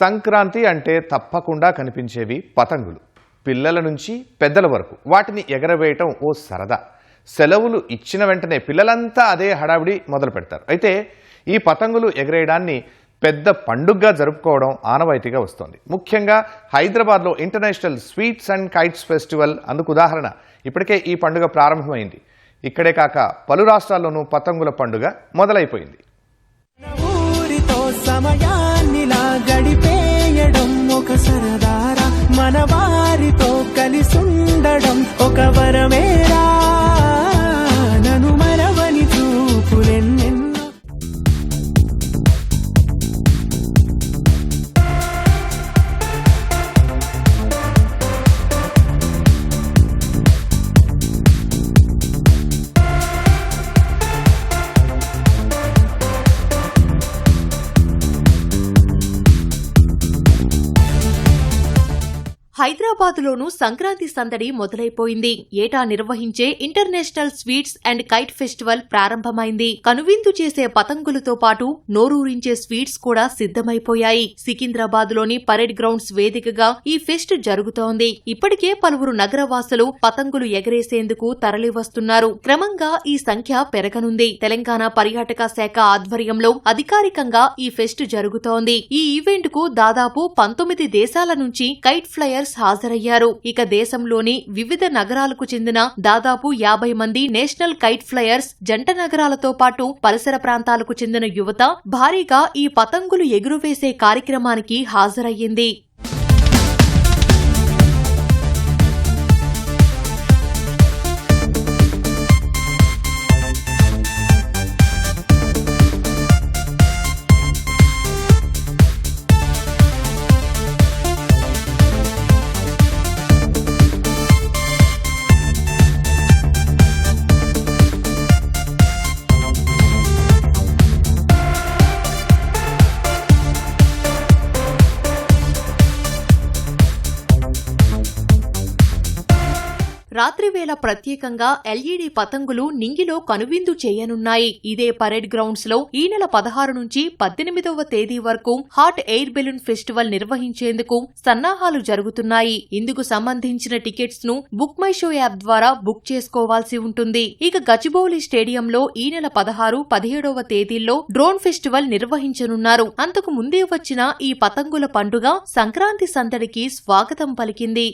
సంక్రాంతి అంటే తప్పకుండా కనిపించేవి పతంగులు. పిల్లల నుంచి పెద్దల వరకు. వాటిని ఎగరవేయటం ఓ సరదా. సెలవులు ఇచ్చిన వెంటనే పిల్లలంతా అదే హడావిడి మొదలు పెడతారు. అయితే ఈ పతంగులు ఎగరేయడాన్ని పెద్ద పండుగగా జరుపుకోవడం ఆనవాయితీగా వస్తోంది. ముఖ్యంగా హైదరాబాద్లో international sweets and kites festival అందుకు ఉదాహరణ. ఇప్పటికే ఈ పండుగ ప్రారంభమైంది. ఇక్కడే కాక పలు రాష్ట్రాల్లోనూ పతంగుల పండుగ మొదలైపోయింది. సమయా కలిసుండడం ఒక వరమేరా. హైదరాబాద్లోనూ సంక్రాంతి సందడి మొదలైపోయింది. ఏటా నిర్వహించే international sweets and kite festival ప్రారంభమైంది. కనువిందు చేసే పతంగులతో పాటు నోరూరించే స్వీట్స్ కూడా సిద్ధమైపోయాయి. సికింద్రాబాద్లోని పరేడ్ గ్రౌండ్స్ వేదికగా ఈ ఫెస్ట్ జరుగుతోంది. ఇప్పటికే పలువురు నగరవాసులు పతంగులు ఎగరేసేందుకు తరలివస్తున్నారు. క్రమంగా ఈ సంఖ్య పెరగనుంది. తెలంగాణ పర్యాటక శాఖ ఆధ్వర్యంలో అధికారికంగా ఈ ఫెస్ట్ జరుగుతోంది. ఈ ఈవెంట్కు దాదాపు పంతొమ్మిది దేశాల నుంచి కైట్ ఫ్లయర్స్ హాజరయ్యారు. ఇక దేశంలోని వివిధ నగరాలకు చెందిన దాదాపు యాభై మంది నేషనల్ కైట్ ఫ్లయర్స్ జంట నగరాలతో పాటు పరిసర ప్రాంతాలకు చెందిన యువత భారీగా ఈ పతంగులు ఎగురువేసే కార్యక్రమానికి హాజరయ్యింది. రాత్రివేళ ప్రత్యేకంగా ఎల్ఈడి పతంగులు నింగిలో కనువిందు చేయనున్నాయి. ఇదే పరేడ్ గ్రౌండ్స్లో ఈ నెల పదహారు నుంచి పద్దెనిమిదవ తేదీ వరకు హాట్ ఎయిర్ బెలూన్ ఫెస్టివల్ నిర్వహించేందుకు సన్నాహాలు జరుగుతున్నాయి. ఇందుకు సంబంధించిన టికెట్స్ను బుక్ మై షో యాప్ ద్వారా బుక్ చేసుకోవాల్సి ఉంటుంది. ఇక గచ్చిబౌలి స్టేడియంలో ఈ నెల పదహారు పదిహేడవ తేదీల్లో డ్రోన్ ఫెస్టివల్ నిర్వహించనున్నారు. అంతకు ముందే వచ్చిన ఈ పతంగుల పండుగ సంక్రాంతి సందడికి స్వాగతం పలికింది.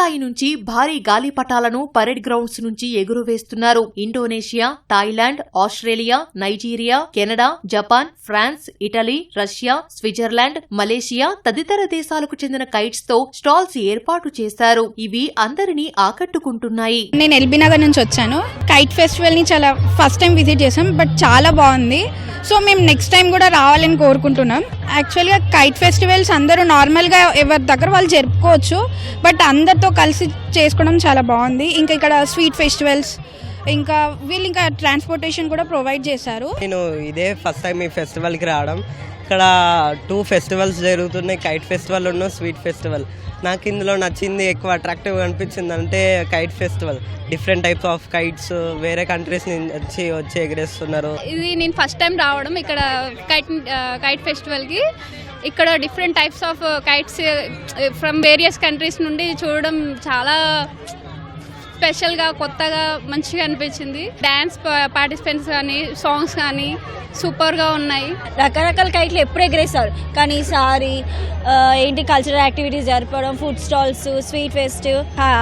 స్థాయి నుంచి భారీ గాలిపటాలను పరేడ్ గ్రౌండ్స్ నుంచి ఎగురవేస్తున్నారు. Indonesia Thailand Australia Nigeria Canada Japan France Italy Russia Switzerland Malaysia తదితర దేశాలకు చెందిన కైట్స్తో స్టాల్స్ ఏర్పాటు చేశారు. ఇవి అందరినీ ఆకట్టుకుంటున్నాయి. నేను ఎల్బీ నగర్ నుంచి వచ్చాను. కైట్ ఫెస్టివల్ని చాలా ఫస్ట్ టైం విజిట్ చేసాం బట్ చాలా బాగుంది. సో మేము నెక్స్ట్ టైం కూడా రావాలని కోరుకుంటున్నాం. యాక్చువల్గా కైట్ ఫెస్టివల్స్ అందరూ నార్మల్గా ఎవరి దగ్గర వాళ్ళు జరుపుకోవచ్చు బట్ అందరితో కలిసి చేసుకోవడం చాలా బాగుంది. ఇంకా ఇక్కడ స్వీట్ ఫెస్టివల్స్ ఇంకా వీళ్ళు ఇంకా ట్రాన్స్పోర్టేషన్ కూడా ప్రొవైడ్ చేశారు. నేను ఇదే ఫస్ట్ టైం ఈ ఫెస్టివల్కి రావడం. ఇక్కడ టూ ఫెస్టివల్స్ జరుగుతున్నాయి. కైట్ ఫెస్టివల్ ఉన్న స్వీట్ ఫెస్టివల్. నాకు ఇందులో నచ్చింది ఎక్కువ అట్రాక్టివ్గా అనిపించింది అంటే kite festival. Different types of kites వేరే కంట్రీస్ నుంచి వచ్చి ఎగరేస్తున్నారు. ఇది నేను ఫస్ట్ టైం రావడం. ఇక్కడ కైట్ కైట్ ఫెస్టివల్కి. ఇక్కడ different types of kites from various countries నుండి చూడడం చాలా స్పెషల్గా కొత్తగా మంచిగా అనిపించింది. డ్యాన్స్ పార్టిసిపెంట్స్ కానీ సాంగ్స్ కానీ సూపర్గా ఉన్నాయి. రకరకాల కైట్లు ఎప్పుడు ఎగరేస్తారు కానీ ఈసారి ఏంటి కల్చరల్ యాక్టివిటీస్ జరపడం ఫుడ్ స్టాల్స్ స్వీట్ ఫెస్ట్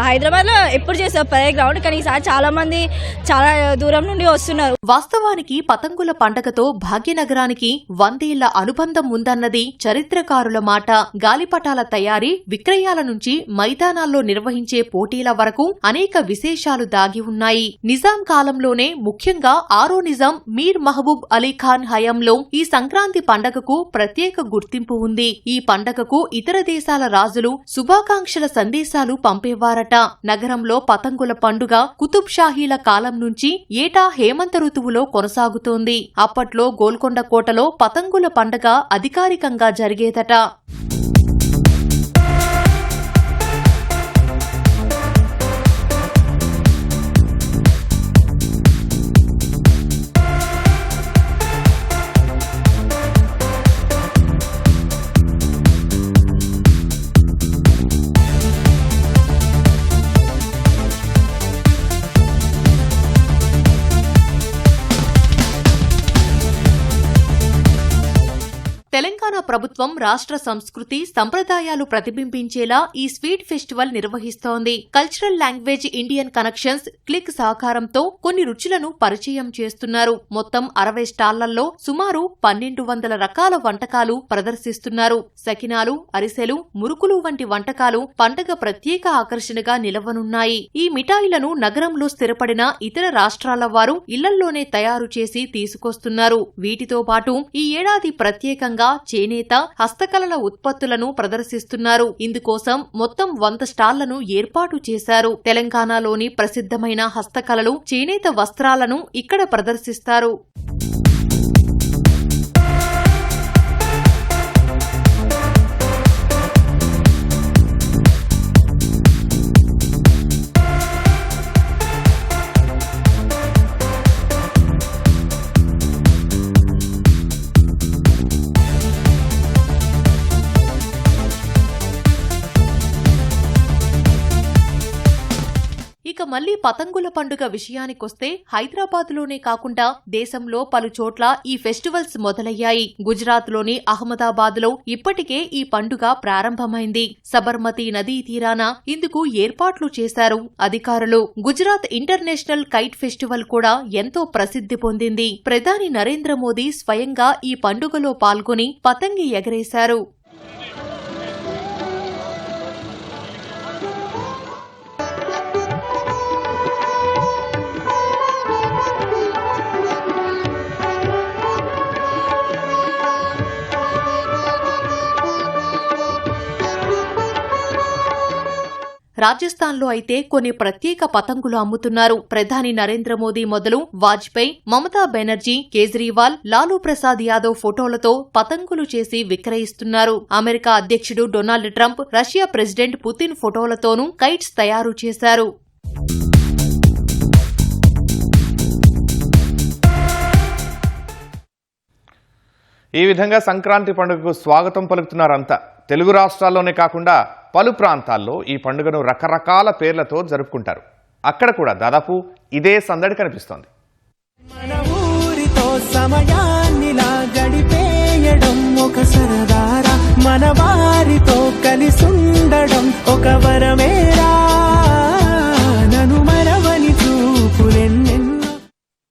హైదరాబాద్లో ఎప్పుడు చేస్తారు పరే గ్రౌండ్ కానీ ఈసారి చాలా మంది చాలా దూరం నుండి వస్తున్నారు. వాస్తవానికి పతంగుల పండగతో భాగ్యనగరానికి వందేళ్ళ అనుబంధం ఉందన్నది చరిత్రకారుల మాట. గాలిపటాల తయారీ విక్రయాల నుంచి మైదానాల్లో నిర్వహించే పోటీల వరకు అనేక విశేషాలు దాగి ఉన్నాయి. నిజాం కాలంలోనే ముఖ్యంగా ఆరో నిజాం మీర్ మహబూబ్ అలీ ఖాన్ హయాంలో ఈ సంక్రాంతి పండగకు ప్రత్యేక గుర్తింపు ఉంది. ఈ పండగకు ఇతర దేశాల రాజులు శుభాకాంక్షల సందేశాలు పంపేవారట. నగరంలో పతంగుల పండుగ కుతుబ్ షాహీల కాలం నుంచి ఏటా హేమంత ఋతువులో కొనసాగుతోంది. అప్పట్లో గోల్కొండ కోటలో పతంగుల పండగ అధికారికంగా జరిగేదట. తెలంగాణ ప్రభుత్వం రాష్ట్ర సంస్కృతి సంప్రదాయాలు ప్రతిబింబించేలా ఈ స్వీట్ ఫెస్టివల్ నిర్వహిస్తోంది. Cultural language Indian connections click సహకారంతో కొన్ని రుచులను పరిచయం చేస్తున్నారు. మొత్తం అరవై స్టాళ్ళలో సుమారు పన్నెండు వందల రకాల వంటకాలు ప్రదర్శిస్తున్నారు. సకినాలు అరిసెలు మురుకులు వంటి వంటకాలు పండగ ప్రత్యేక ఆకర్షణగా నిలవనున్నాయి. ఈ మిఠాయిలను నగరంలో స్థిరపడిన ఇతర రాష్ట్రాల వారు ఇళ్ళల్లోనే తయారు చేసి తీసుకొస్తున్నారు. వీటితో పాటు ఈ ఏడాది ప్రత్యేకంగా చేనేత హస్తకళల ఉత్పత్తులను ప్రదర్శిస్తున్నారు. ఇందుకోసం మొత్తం వంద స్టాళ్ళను ఏర్పాటు చేశారు. తెలంగాణలోని ప్రసిద్ధమైన హస్తకళలు చేనేత వస్త్రాలను ఇక్కడ ప్రదర్శిస్తారు. మళ్ళీ పతంగుల పండుగ విషయానికొస్తే హైదరాబాద్లోనే కాకుండా దేశంలో పలు చోట్ల ఈ ఫెస్టివల్స్ మొదలయ్యాయి. గుజరాత్లోని అహ్మదాబాద్లో ఇప్పటికే ఈ పండుగ ప్రారంభమైంది. సబర్మతి నదీ తీరాన ఇందుకు ఏర్పాట్లు చేశారు అధికారులు. గుజరాత్ ఇంటర్నేషనల్ కైట్ ఫెస్టివల్ కూడా ఎంతో ప్రసిద్ధి పొందింది. ప్రధాని నరేంద్ర మోదీ స్వయంగా ఈ పండుగలో పాల్గొని పతంగి ఎగరేశారు. రాజస్థాన్లో అయితే కొన్ని ప్రత్యేక పతంగులు అమ్ముతున్నారు. ప్రధాని నరేంద్ర మోదీ మొదలు వాజ్పేయి మమతా బెనర్జీ కేజ్రీవాల్ లాలూ ప్రసాద్ యాదవ్ ఫోటోలతో పతంగులు చేసి విక్రయిస్తున్నారు. అమెరికా అధ్యక్షుడు Donald Trump Russia president Putin ఫోటోలతోనూ kites తయారు చేశారు. ఈ విధంగా సంక్రాంతి పండుగకు స్వాగతం పలుకుతున్నారంతా. తెలుగు రాష్ట్రాల్లోనే కాకుండా పలు ప్రాంతాల్లో ఈ పండుగను రకరకాల పేర్లతో జరుపుకుంటారు. అక్కడ కూడా దాదాపు ఇదే సందడి కనిపిస్తోంది. ఒక సరదారా. మన వారితో కలిసుండడం ఒక వరమేరా. నను మరవని చూపులెన్